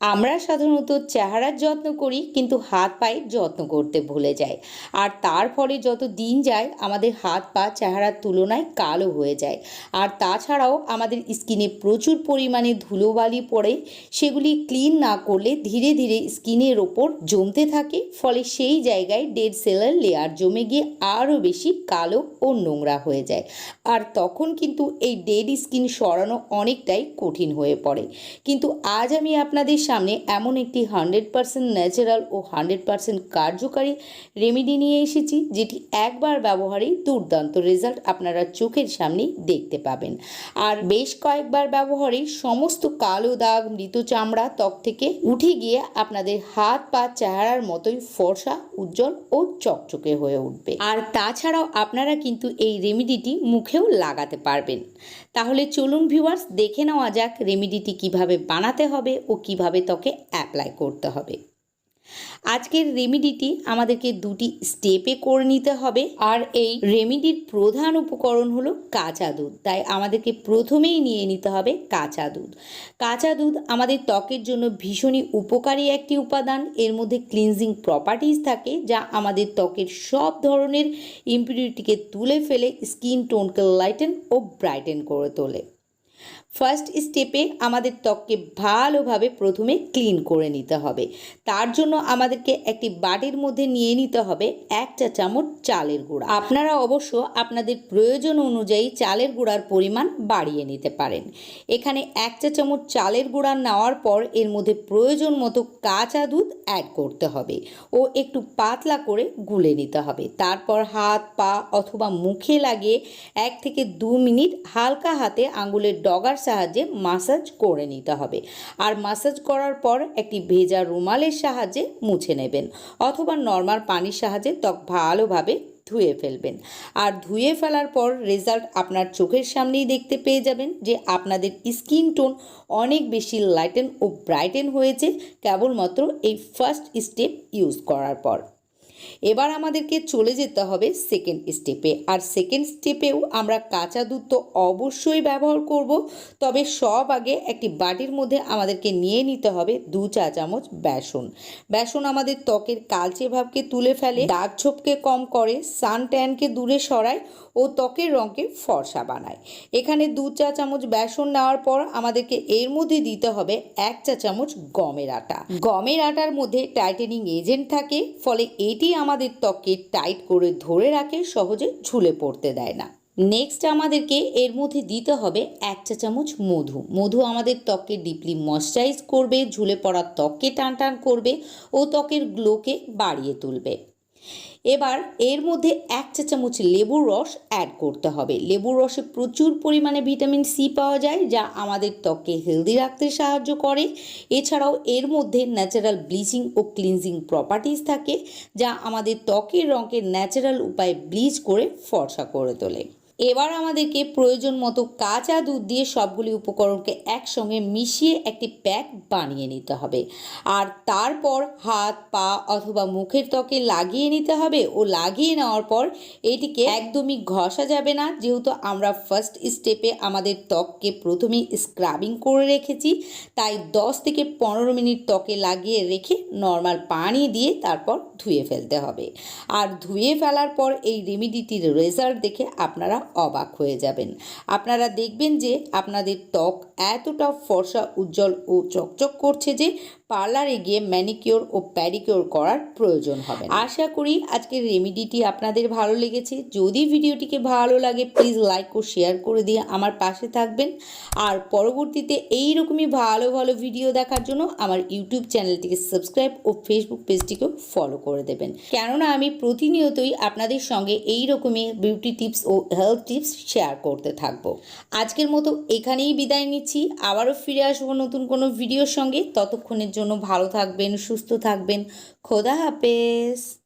আমরা সাধারণত চেহারার যত্ন করি, কিন্তু হাত পায়ের যত্ন করতে ভুলে যাই। আর তার ফলে যত দিন যায়, আমাদের হাত পা চেহারার তুলনায় কালো হয়ে যায়। আর তাছাড়াও আমাদের স্কিনে প্রচুর পরিমাণে ধুলোবালি পড়ে, সেগুলি ক্লিন না করলে ধীরে ধীরে স্কিনের ওপর জমতে থাকে, ফলে সেই জায়গায় ডেড সেলের লেয়ার জমে গিয়ে আরও বেশি কালো ও নোংরা হয়ে যায়। আর তখন কিন্তু এই ডেড স্কিন সরানো অনেকটাই কঠিন হয়ে পড়ে। কিন্তু আজ আমি আপনাদের সামনে এমন একটি হান্ড্রেড পারসেন্ট ন্যাচারাল ও হান্ড্রেড পারসেন্ট কার্যকারী রেমেডি নিয়ে এসেছি, যেটি একবার ব্যবহারেই দুর্দান্ত রেজাল্ট আপনারা চোখের সামনেই দেখতে পাবেন। আর বেশ কয়েকবার ব্যবহারেই সমস্ত কালো দাগ, মৃত চামড়া ত্বক থেকে উঠে গিয়ে আপনাদের হাত পা চেহারার মতোই ফর্সা, উজ্জ্বল ও চকচকে হয়ে উঠবে। আর তাছাড়াও আপনারা কিন্তু এই রেমেডিটি মুখেও লাগাতে পারবেন। তাহলে চলুন ভিউয়ার্স দেখে নেওয়া যাক রেমেডিটি কীভাবে বানাতে হবে ও কীভাবে ত্বকে অ্যাপ্লাই করতে হবে। আজকের রেমিডিটি আমাদেরকে দুটি স্টেপে করে নিতে হবে। আর এই রেমিডির প্রধান উপকরণ হলো কাঁচা দুধ। তাই আমাদেরকে প্রথমেই নিয়ে নিতে হবে কাঁচা দুধ। কাঁচা দুধ আমাদের ত্বকের জন্য ভীষণই উপকারী একটি উপাদান। এর মধ্যে ক্লিনজিং প্রপার্টিজ থাকে, যা আমাদের ত্বকের সব ধরনের ইম্পিউরিটিকে তুলে ফেলে স্কিন টোনকে লাইটেন ও ব্রাইটেন করে তোলে। ফার্স্ট স্টেপে আমাদের ত্বককে ভালোভাবে প্রথমে ক্লিন করে নিতে হবে। তার জন্য আমাদেরকে একটি বাটির মধ্যে নিয়ে নিতে হবে এক চা চামচ চালের গুঁড়া। আপনারা অবশ্য আপনাদের প্রয়োজন অনুযায়ী চালের গুঁড়ার পরিমাণ বাড়িয়ে নিতে পারেন। এখানে এক চা চামচ চালের গুঁড়া নেওয়ার পর এর মধ্যে প্রয়োজন মতো কাঁচা দুধ অ্যাড করতে হবে ও একটু পাতলা করে গুলে নিতে হবে। তারপর হাত, পা অথবা মুখে লাগিয়ে এক থেকে দু মিনিট হালকা হাতে আঙুলের ডগার সাহায্যে মাসাজ করে নিতে হবে। আর মাসাজ করার পর একটি ভেজা রুমালের সাহায্যে মুছে নেবেন অথবা নর্মাল পানির সাহায্যে ত্বক ভালোভাবে ধুয়ে ফেলবেন। আর ধুয়ে ফেলার পর রেজাল্ট আপনার চোখের সামনেই দেখতে পেয়ে যাবেন যে আপনাদের স্কিন টোন অনেক বেশি লাইটেন ও ব্রাইটেন হয়েছে, কেবলমাত্র এই ফার্স্ট স্টেপ ইউজ করার পর। এবার আমাদেরকে চলে যেতে হবে সেকেন্ড স্টেপে আর সেকেন্ড স্টেপেও আমরা কাঁচা দুধ তো অবশ্যই ব্যবহার করব, তবে সব আগে একটি বাটির মধ্যে আমাদেরকে নিয়ে নিতে হবে দু চা চামচ বেসন। বেসন আমাদের ত্বকের কালচে ভাবকে তুলে ফেলে, দাগ ছোপকে কম করে সান ট্যানকে দূরে সরায় ও ত্বকের রঙকে ফর্সা বানায়। এখানে দু চা চামচ বেসন নেওয়ার পর আমাদেরকে এর মধ্যে দিতে হবে এক চা চামচ গমের আটা। গমের আটার মধ্যে টাইটেনিং এজেন্ট থাকে, ফলে এটি আমাদের ত্বককে টাইট করে ধরে রাখে, সহজে ঝুলে পড়তে দেয় না। নেক্সট আমাদেরকে এর মধ্যে দিতে হবে এক চা চামচ মধু। মধু আমাদের ত্বককে ডিপলি ময়শ্চারাইজ করবে, ঝুলে পড়া ত্বককে টান টান করবে ও ত্বকের গ্লোকে বাড়িয়ে তুলবে। এবার এর মধ্যে এক চা চামচ লেবুর রস অ্যাড করতে হবে। লেবুর রসে প্রচুর পরিমাণে ভিটামিন সি পাওয়া যায়, যা আমাদের ত্বককে হেলদি রাখতে সাহায্য করে। এছাড়াও এর মধ্যে ন্যাচারাল ব্লিচিং ও ক্লিনজিং প্রপার্টিস থাকে, যা আমাদের ত্বকের রঙকে ন্যাচারাল উপায়ে ব্লিচ করে ফর্সা করে তোলে। এবার আমাদেরকে প্রয়োজন মতো কাঁচা দুধ দিয়ে সবগুলি উপকরণকে একসঙ্গে মিশিয়ে একটি প্যাক বানিয়ে নিতে হবে। আর তারপর হাত, পা অথবা মুখের ত্বকে লাগিয়ে নিতে হবে ও লাগিয়ে নেওয়ার পর এটিকে একদমই ঘষা যাবে না। যেহেতু আমরা ফার্স্ট স্টেপে আমাদের ত্বককে প্রথমেই স্ক্রাবিং করে রেখেছি, তাই দশ থেকে পনেরো মিনিট ত্বকে লাগিয়ে রেখে নর্মাল পানি দিয়ে তারপর ধুয়ে ফেলতে হবে। আর ধুয়ে ফেলার পর এই রেমিডিটির রেজাল্ট দেখে আপনারা অবাক হয়ে যাবেন। আপনারা দেখবেন যে আপনাদের ত্বক এতটা ফর্সা, উজ্জ্বল ও চকচক করছে যে পার্লারে গিয়ে ম্যানিকিওর ও প্যাডিকিওর করার প্রয়োজন হবে আশা করি আজকের রেমিডিটি আপনাদের ভালো লেগেছে। যদি ভিডিওটিকে ভালো লাগে প্লিজ লাইক ও শেয়ার করে দিয়ে আমার পাশে থাকবেন। আর পরবর্তীতে এই রকমই ভালো ভালো ভিডিও দেখার জন্য আমার ইউটিউব চ্যানেলটিকে সাবস্ক্রাইব ও ফেসবুক পেজটিকেও ফলো করে দেবেন। কেননা আমি প্রতিনিয়তই আপনাদের সঙ্গে এই রকমই বিউটি টিপস ও হেলথ টিপস শেয়ার করতে থাকব। আজকের মতো এখানেই বিদায় নিচ্ছি। আবারও ফিরে আসব নতুন কোনো ভিডিওর সঙ্গে। ততক্ষণের জন্য ভালো থাকবেন সুস্থ থাকবেন। খোদা হাফেজ।